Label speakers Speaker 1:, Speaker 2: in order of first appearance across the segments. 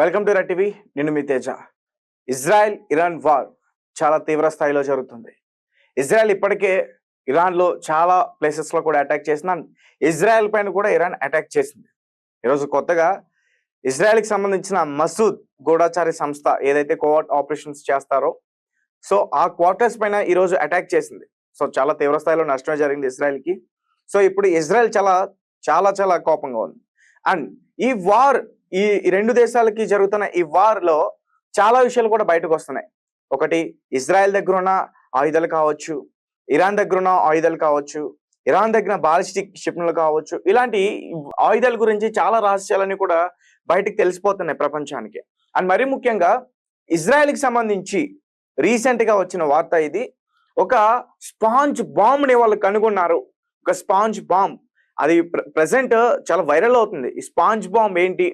Speaker 1: Welcome to Red TV నేను మీ Teja. Israel Iran war చాలా తీవ్ర స్థాయిలో జరుగుతుంది. ఇజ్రాయెల్ ఇప్పటికే ఇరాన్లో చాలా ప్లేసెస్లో కూడా అటాక్ చేసిన ఇజ్రాయెల్ పైన కూడా ఇరాన్ అటాక్ చేసింది. ఈరోజు కొత్తగా ఇజ్రాయెల్కి సంబంధించిన మసూద్ గూఢాచారి సంస్థ ఏదైతే కోవర్ట్ ఆపరేషన్స్ చేస్తారో సో ఆ క్వార్టర్స్ పైన ఈరోజు అటాక్ చేసింది. సో చాలా తీవ్ర స్థాయిలో నష్టమే జరిగింది ఇజ్రాయెల్కి. సో ఇప్పుడు ఇజ్రాయెల్ చాలా చాలా చాలా కోపంగా ఉంది. అండ్ ఈ వార్ ఈ రెండు దేశాలకి జరుగుతున్న ఈ వార్లో చాలా విషయాలు కూడా బయటకు వస్తున్నాయి. ఒకటి ఇజ్రాయెల్ దగ్గర ఉన్న ఆయుధాలు కావచ్చు ఇరాన్ దగ్గర ఉన్న ఆయుధాలు కావచ్చు ఇరాన్ దగ్గర బాలిస్టిక్ క్షిపణులు కావచ్చు ఇలాంటి ఆయుధాల గురించి చాలా రహస్యాలని కూడా బయటకు తెలిసిపోతున్నాయి ప్రపంచానికి. అండ్ మరీ ముఖ్యంగా ఇజ్రాయెల్కి సంబంధించి రీసెంట్గా వచ్చిన వార్త ఇది. ఒక స్పాంజ్ బాంబ్ని వాళ్ళు కనుగొన్నారు. ఒక స్పాంజ్ బాంబ్. అది ప్రజెంట్ చాలా వైరల్ అవుతుంది. ఈ స్పాంజ్ బాంబ్ ఏంటి?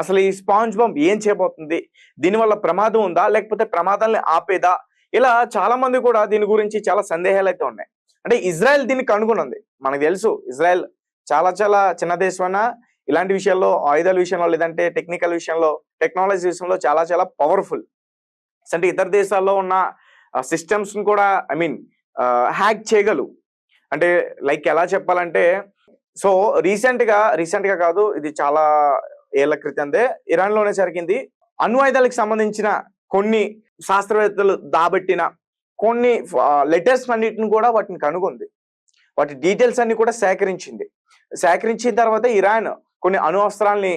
Speaker 1: అసలు ఈ స్పాంజ్ బాంబ్ ఏం చేయబోతుంది? దీనివల్ల ప్రమాదం ఉందా? లేకపోతే ప్రమాదాన్ని ఆపేదా? ఇలా చాలా మంది కూడా దీని గురించి చాలా సందేహాలు అయితే ఉన్నాయి. అంటే ఇజ్రాయెల్ దీన్ని కనుగొనుంది. మనకు తెలుసు ఇజ్రాయెల్ చాలా చాలా చిన్న దేశమైనా ఇలాంటి విషయాల్లో ఆయుధాల విషయంలో లేదంటే టెక్నికల్ విషయంలో టెక్నాలజీ విషయంలో చాలా చాలా పవర్ఫుల్. అంటే ఇతర దేశాల్లో ఉన్న సిస్టమ్స్ కూడా ఐ మీన్ హ్యాక్ చేయగలవు. అంటే లైక్ ఎలా చెప్పాలంటే సో రీసెంట్గా రీసెంట్గా కాదు ఇది చాలా ఏళ్ళ క్రితందే ఇరాన్లోనే జరిగింది అణ్వాయుధాలకు సంబంధించిన కొన్ని శాస్త్రవేత్తలు దాబెట్టిన కొన్ని లెటర్స్ అన్నిటిని కూడా వాటిని కనుగొంది. వాటి డీటెయిల్స్ అన్ని కూడా సేకరించింది. సేకరించిన తర్వాత ఇరాన్ కొన్ని అణు అస్త్రాల్ని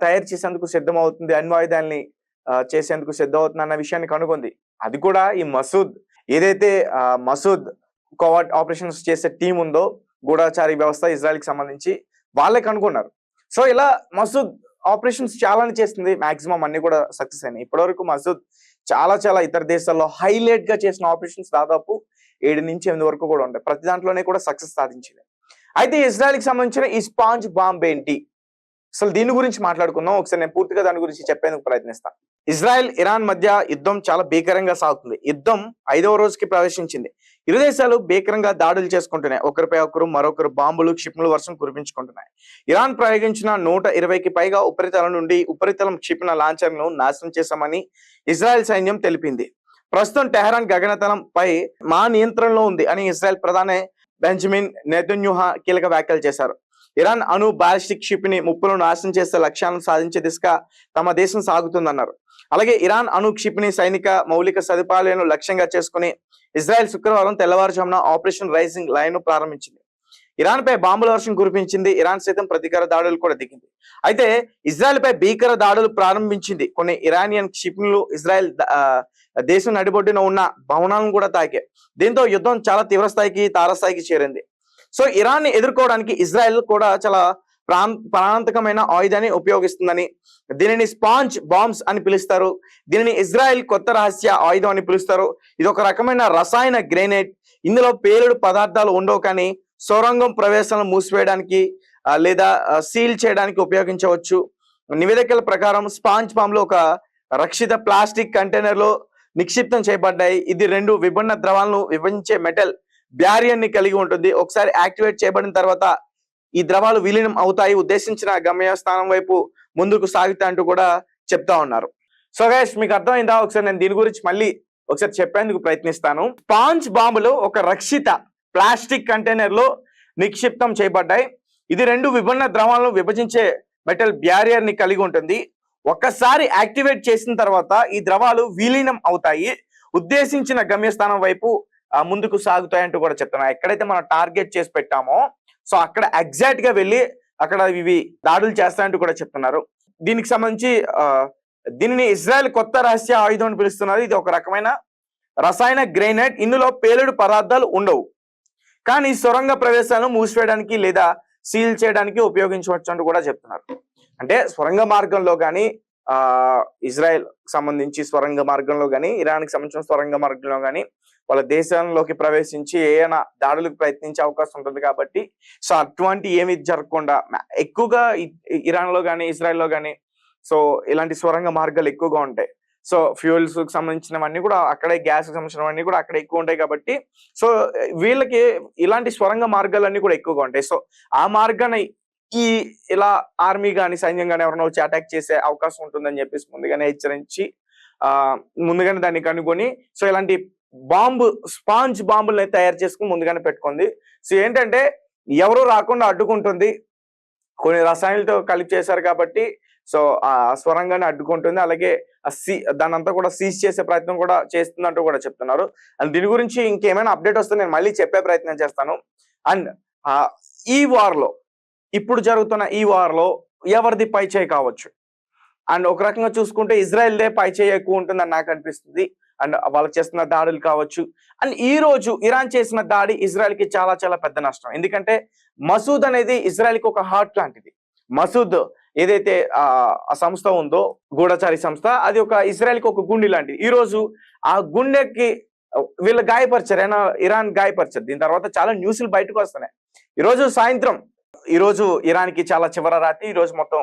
Speaker 1: తయారు చేసేందుకు సిద్ధమవుతుంది అణ్వాయుధాల్ని ఆ, చేసేందుకు సిద్ధమవుతుంది అన్న విషయాన్ని కనుగొంది. అది కూడా ఈ మసూద్ ఏదైతే మసూద్ కోవాట్ ఆపరేషన్స్ చేసే టీం ఉందో గూఢాచారి వ్యవస్థ ఇజ్రాయెల్కి సంబంధించి వాళ్ళే కనుగొన్నారు. సో ఇలా మసూద్ ఆపరేషన్స్ చాలానే చేస్తుంది మాక్సిమం అన్ని కూడా సక్సెస్ అయినాయి. ఇప్పటివరకు మసూద్ చాలా చాలా ఇతర దేశాల్లో హైలైట్గా చేసిన ఆపరేషన్స్ దాదాపు ఏడు నుంచి ఎనిమిది వరకు కూడా ఉంటాయి. ప్రతి దాంట్లోనే కూడా సక్సెస్ సాధించింది. అయితే ఇజ్రాయెల్కి సంబంధించిన ఈ స్పాంజ్ బాంబ్ ఏంటి? అసలు దీని గురించి మాట్లాడుకుందాం. ఒకసారి నేను పూర్తిగా దాని గురించి చెప్పేందుకు ప్రయత్నిస్తాను ఇజ్రాయెల్ ఇరాన్ మధ్య యుద్ధం చాలా భీకరంగా సాగుతుంది. యుద్ధం ఐదవ రోజుకి ప్రవేశించింది. ఇరు దేశాలు భీకరంగా దాడులు చేసుకుంటున్నాయి. ఒకరిపై ఒకరు మరొకరు బాంబులు క్షిపణులు వర్షం కురిపించుకుంటున్నాయి. ఇరాన్ ప్రయోగించిన నూట ఇరవైకి పైగా ఉపరితలం నుండి ఉపరితలం క్షిపణ లాంఛర్లను నాశనం చేశామని ఇజ్రాయెల్ సైన్యం తెలిపింది. ప్రస్తుతం టెహరాన్ గగనతలం పై మా నియంత్రణలో ఉంది అని ఇజ్రాయెల్ ప్రధాని బెంజమిన్ నెతన్యూహా కీలక వ్యాఖ్యలు చేశారు. ఇరాన్ అణు బాలిస్టిక్ క్షిపిని ముప్పులను నాశనం చేసే లక్ష్యాలను సాధించే దిశగా తమ దేశం సాగుతుందన్నారు. అలాగే ఇరాన్ అణు క్షిపిణి సైనిక మౌలిక సదుపాయాలను లక్ష్యంగా చేసుకుని ఇజ్రాయెల్ శుక్రవారం తెల్లవారుజామున ఆపరేషన్ రైజింగ్ లైన్ ప్రారంభించింది. ఇరాన్ పై బాంబుల వర్షం కురిపించింది. ఇరాన్ సైతం ప్రతీకార దాడులు కూడా దిగింది. అయితే ఇజ్రాయెల్ పై భీకర దాడులు ప్రారంభించింది. కొన్ని ఇరానియన్ క్షిపణులు ఇజ్రాయెల్ దేశం నడిబొడ్డున ఉన్న భవనాలను కూడా తాకాయి దీంతో యుద్ధం చాలా తీవ్ర స్థాయికి తారస్థాయికి చేరింది. సో ఇరాన్ని ఎదుర్కోవడానికి ఇజ్రాయెల్ కూడా చాలా ప్రాణాంతకమైన ఆయుధాన్ని ఉపయోగిస్తుందని. దీనిని స్పాంజ్ బాంబ్స్ అని పిలుస్తారు. దీనిని ఇజ్రాయెల్ కొత్త రహస్య ఆయుధం అని పిలుస్తారు. ఇది ఒక రకమైన రసాయన గ్రెనేడ్ ఇందులో పేలుడు పదార్థాలు ఉండవు కానీ సొరంగం ప్రవేశాలను మూసివేయడానికి లేదా సీల్ చేయడానికి ఉపయోగించవచ్చు. నివేదికల ప్రకారం స్పాంజ్ బాంబ్లు ఒక రక్షిత ప్లాస్టిక్ కంటైనర్లో నిక్షిప్తం చేయబడ్డాయి. ఇది రెండు విభిన్న ద్రవాలను విభజించే మెటల్ బ్యారియర్ని కలిగి ఉంటుంది. ఒకసారి యాక్టివేట్ చేయబడిన తర్వాత ఈ ద్రవాలు విలీనం అవుతాయి ఉద్దేశించిన గమ్యస్థానం వైపు ముందుకు సాగుతా అంటూ కూడా చెప్తా ఉన్నారు. సో గైస్ మీకు అర్థమైందా? ఒకసారి నేను దీని గురించి మళ్ళీ ఒకసారి చెప్పేందుకు ప్రయత్నిస్తాను. పాంచ్ బాంబులు ఒక రక్షిత ప్లాస్టిక్ కంటైనర్లో నిక్షిప్తం చేయబడ్డాయి. ఇది రెండు విభిన్న ద్రవాలను విభజించే మెటల్ బ్యారియర్ని కలిగి ఉంటుంది. ఒక్కసారి యాక్టివేట్ చేసిన తర్వాత ఈ ద్రవాలు విలీనం అవుతాయి. ఉద్దేశించిన గమ్యస్థానం వైపు ముందుకు సాగుతాయి అంటూ కూడా చెప్తున్నాను ఎక్కడైతే మనం టార్గెట్ చేసి పెట్టామో సో అక్కడ ఎగ్జాక్ట్గా వెళ్ళి అక్కడ ఇవి దాడులు చేస్తాయంటూ కూడా చెప్తున్నారు. దీనికి సంబంధించి దీనిని ఇజ్రాయెల్ కొత్త రహస్య ఆయుధం అని పిలుస్తున్నారు. ఇది ఒక రకమైన రసాయన గ్రెనైట్ ఇందులో పేలుడు పదార్థాలు ఉండవు. కానీ సొరంగ ప్రవేశాలను మూసివేయడానికి లేదా సీల్ చేయడానికి ఉపయోగించవచ్చు అంటూ కూడా చెప్తున్నారు. అంటే సొరంగ మార్గంలో కానీ ఆ ఇజ్రాయెల్ సంబంధించి స్వరంగ మార్గంలో కానీ ఇరాన్కి సంబంధించిన స్వరంగ మార్గంలో కానీ వాళ్ళ దేశంలోకి ప్రవేశించి ఏమైనా దాడులకు ప్రయత్నించే అవకాశం ఉంటుంది కాబట్టి సో అటువంటి ఏమి జరగకుండా ఎక్కువగా ఇరాన్లో ఇరాన్లో కానీ ఇజ్రాయెల్లో కానీ సో ఇలాంటి స్వరంగ మార్గాలు ఎక్కువగా ఉంటాయి. సో ఫ్యూయల్స్కి సంబంధించినవన్నీ కూడా అక్కడే గ్యాస్ సంబంధించినవన్నీ కూడా అక్కడ ఎక్కువ ఉంటాయి కాబట్టి సో వీళ్ళకి ఇలాంటి స్వరంగ మార్గాలన్నీ కూడా ఎక్కువగా ఉంటాయి. సో ఆ మార్గాన్ని ఈ ఇలా ఆర్మీ కానీ సైన్యం కానీ ఎవరైనా వచ్చి అటాక్ చేసే అవకాశం ఉంటుందని చెప్పేసి ముందుగానే హెచ్చరించి ఆ ముందుగానే దాన్ని కనుగొని సో ఇలాంటి బాంబు స్పాంజ్ బాంబుల్ని తయారు చేసుకుని ముందుగానే పెట్టుకుంది. సో ఏంటంటే ఎవరు రాకుండా అడ్డుకుంటుంది. కొన్ని రసాయనాలతో కలిపి చేశారు కాబట్టి సో ఆ స్వరంగానే అడ్డుకుంటుంది. అలాగే సీ దాని అంతా కూడా సీజ్ చేసే ప్రయత్నం కూడా చేస్తుందంటూ కూడా చెప్తున్నారు. అండ్ దీని గురించి ఇంకేమైనా అప్డేట్ వస్తే నేను మళ్ళీ చెప్పే ప్రయత్నం చేస్తాను. అండ్ ఈ వార్లో ఇప్పుడు జరుగుతున్న ఈ వార్లో ఎవరిది పై చేయి కావచ్చు? అండ్ ఒక రకంగా చూసుకుంటే ఇజ్రాయెల్దే పై చేయి ఎక్కువ ఉంటుందని నాకు అనిపిస్తుంది. అండ్ వాళ్ళు చేస్తున్న దాడులు కావచ్చు. అండ్ ఈ రోజు ఇరాన్ చేసిన దాడి ఇజ్రాయెల్కి చాలా చాలా పెద్ద నష్టం. ఎందుకంటే మసూద్ అనేది ఇజ్రాయెల్కి ఒక హార్ట్ లాంటిది. మసూద్ ఏదైతే ఆ సంస్థ ఉందో గూఢచారి సంస్థ అది ఒక ఇజ్రాయెల్కి ఒక గుండె లాంటిది. ఈ రోజు ఆ గుండెకి వీళ్ళు గాయపరిచారు. అయినా ఇరాన్ గాయపరిచారు. దీని తర్వాత చాలా న్యూస్లు బయటకు వస్తున్నాయి. ఈ రోజు సాయంత్రం ఈ రోజు ఇరాన్కి చాలా చివర రాత్రి ఈ రోజు మొత్తం